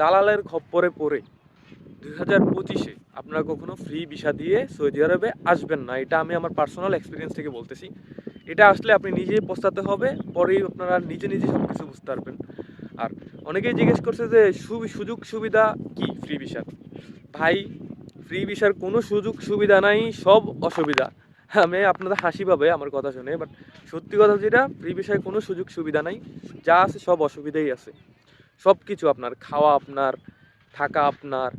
দালালের খপ্পরে পড়ে। দুই হাজার পঁচিশে আপনারা কখনো ফ্রি ভিসা দিয়ে সৌদি আরবে আসবেন না। এটা আমি আমার পার্সোনাল এক্সপিরিয়েন্স থেকে বলতেছি। এটা আসলে আপনি নিজেই পস্তাতে হবে, পরেই আপনারা নিজে নিজে সব কিছু বুঝতে পারবেন। আর অনেকেই জিজ্ঞেস করছে যে সুযোগ সুবিধা কি ফ্রি ভিসার ভাই ফ্রি ভিসার কোনো সুযোগ সুবিধা নাই, সব অসুবিধা। আমি আপনাদের হাসি পাবে আমার কথা শুনে বাট সত্যি কথা যেটা ফ্রি ভিসায় কোনো সুযোগ সুবিধা নাই। যা আছে সব অসুবিধাই আছে। সব কিছু আপনার, খাওয়া আপনার, থাকা আপনার,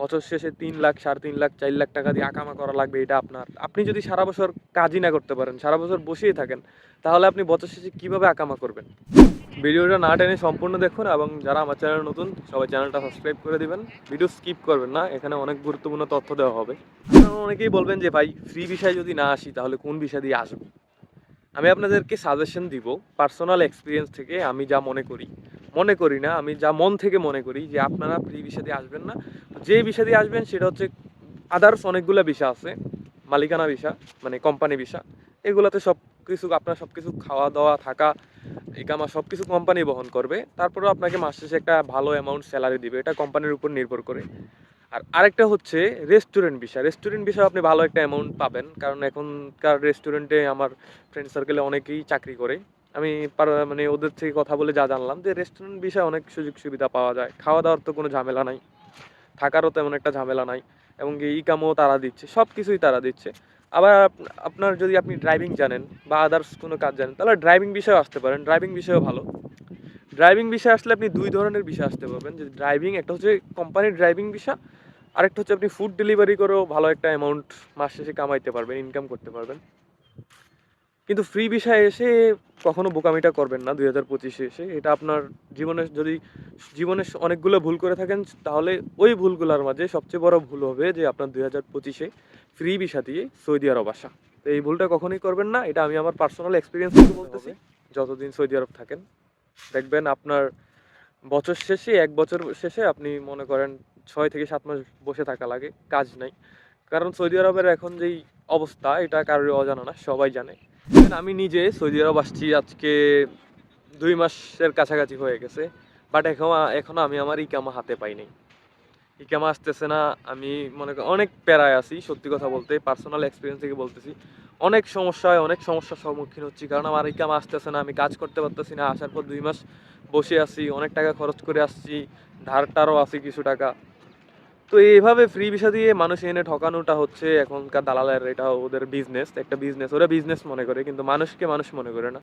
বছর শেষে তিন লাখ, সাড়ে তিন লাখ, চার লাখ টাকা দিয়ে আকামা করা লাগবে, এটা আপনার। আপনি যদি সারা বছর কাজই না করতে পারেন, সারা বছর বসেই থাকেন, তাহলে আপনি বছর শেষে কীভাবে আকামা করবেন? ভিডিওটা না টেনে সম্পূর্ণ দেখুন এবং যারা আমার চ্যানেল নতুন, সবাই চ্যানেলটা সাবস্ক্রাইব করে দিবেন। ভিডিও স্কিপ করবেন না, এখানে অনেক গুরুত্বপূর্ণ তথ্য দেওয়া হবে। অনেকেই বলবেন যে, ভাই ফ্রি বিষয় যদি না আসি, তাহলে কোন বিষয় দিয়ে আসব? আমি আপনাদেরকে সাজেশন দিব পার্সোনাল এক্সপিরিয়েন্স থেকে আমি যা মনে করি। মনে করি না, আমি যা মন থেকে মনে করি যে আপনারা ফ্রি বিষয় দিয়ে আসবেন না। যে বিষয় দিয়ে আসবেন সেটা হচ্ছে আদার্স অনেকগুলো বিষয় আছে, মালিকানা বিষয় মানে কোম্পানি বিষয় এগুলোতে সব কিছু, আপনার সব কিছু খাওয়া দাওয়া থাকা একামা সব কিছু কোম্পানি বহন করবে, তারপরেও আপনাকে মাস শেষে একটা ভালো অ্যামাউন্ট স্যালারি দিবে, এটা কোম্পানির উপর নির্ভর করে। আর আরেকটা হচ্ছে রেস্টুরেন্ট বিষয় রেস্টুরেন্ট বিষয়ে আপনি ভালো একটা অ্যামাউন্ট পাবেন, কারণ এখনকার রেস্টুরেন্টে আমার ফ্রেন্ড সার্কেলে অনেকেই চাকরি করে। আমি মানে ওদের থেকে কথা বলে যা জানলাম যে রেস্টুরেন্ট বিষয়ে অনেক সুযোগ সুবিধা পাওয়া যায়। খাওয়া দাওয়ার তো কোনো ঝামেলা নাই। থাকারও তেমন একটা ঝামেলা নাই এবং কি ইকামও তারা দিচ্ছে সব কিছুই তারা দিচ্ছে। আবার আপনার যদি আপনি ড্রাইভিং জানেন বা আদার্স কোনো কাজ জানেন, তাহলে ড্রাইভিং বিষয়ে আসতে পারেন ড্রাইভিং বিষয়েও ভালো। ড্রাইভিং বিষয়ে আসলে আপনি দুই ধরনের বিষয় আসতে পারবেন, যে ড্রাইভিং একটা হচ্ছে কোম্পানির ড্রাইভিং বিষয়, আরেকটা হচ্ছে আপনি ফুড ডেলিভারি করেও ভালো একটা অ্যামাউন্ট মাস শেষে কামাইতে পারবেন ইনকাম করতে পারবেন। কিন্তু ফ্রি বিষয়ে এসে কখনো বোকামিটা করবেন না দুই হাজার পঁচিশে এসে। এটা আপনার জীবনে যদি জীবনে অনেকগুলো ভুল করে থাকেন তাহলে ওই ভুলগুলোর মাঝে সবচেয়ে বড় ভুল হবে যে আপনার দুই হাজার পঁচিশে ফ্রি ভিসা দিয়ে সৌদি আরব আসা। তো এই ভুলটা কখনোই করবেন না এটা আমি আমার পার্সোনাল এক্সপিরিয়েন্স থেকে বলতেছি। যতদিন সৌদি আরব থাকেন দেখবেন আপনার বছর শেষে এক বছর শেষে আপনি মনে করেন ছয় থেকে সাত মাস বসে থাকা লাগে কাজ নাই। কারণ সৌদি আরবের এখন যেই অবস্থা এটা কারোর অজানা না সবাই জানে। আমি নিজে সৌদি আরব আসছি, আজকে দুই মাসের কাছাকাছি হয়ে গেছে বাট এখন, এখনও আমি আমার ইকামা হাতে পাই নাই। ইকামা আসতেছে না, আমি মনে করি, অনেক প্যারায় আছি, সত্যি কথা বলতে পার্সোনাল এক্সপিরিয়েন্স থেকে বলতেছি। অনেক সমস্যায় অনেক সমস্যার সম্মুখীন হচ্ছি, কারণ আমার ইকামা আসতেছে না, আমি কাজ করতে পারতেছি না, আসার পর দুই মাস বসে আছি, অনেক টাকা খরচ করে আসছি, ধার টারও আছি কিছু টাকা। তো এইভাবে ফ্রি ভিসা দিয়ে মানুষ এনে ঠকানোটা হচ্ছে এখনকার দালালের এটা ওদের বিজনেস একটা বিজনেস ওরা বিজনেস মনে করে, কিন্তু মানুষকে মানুষ মনে করে না।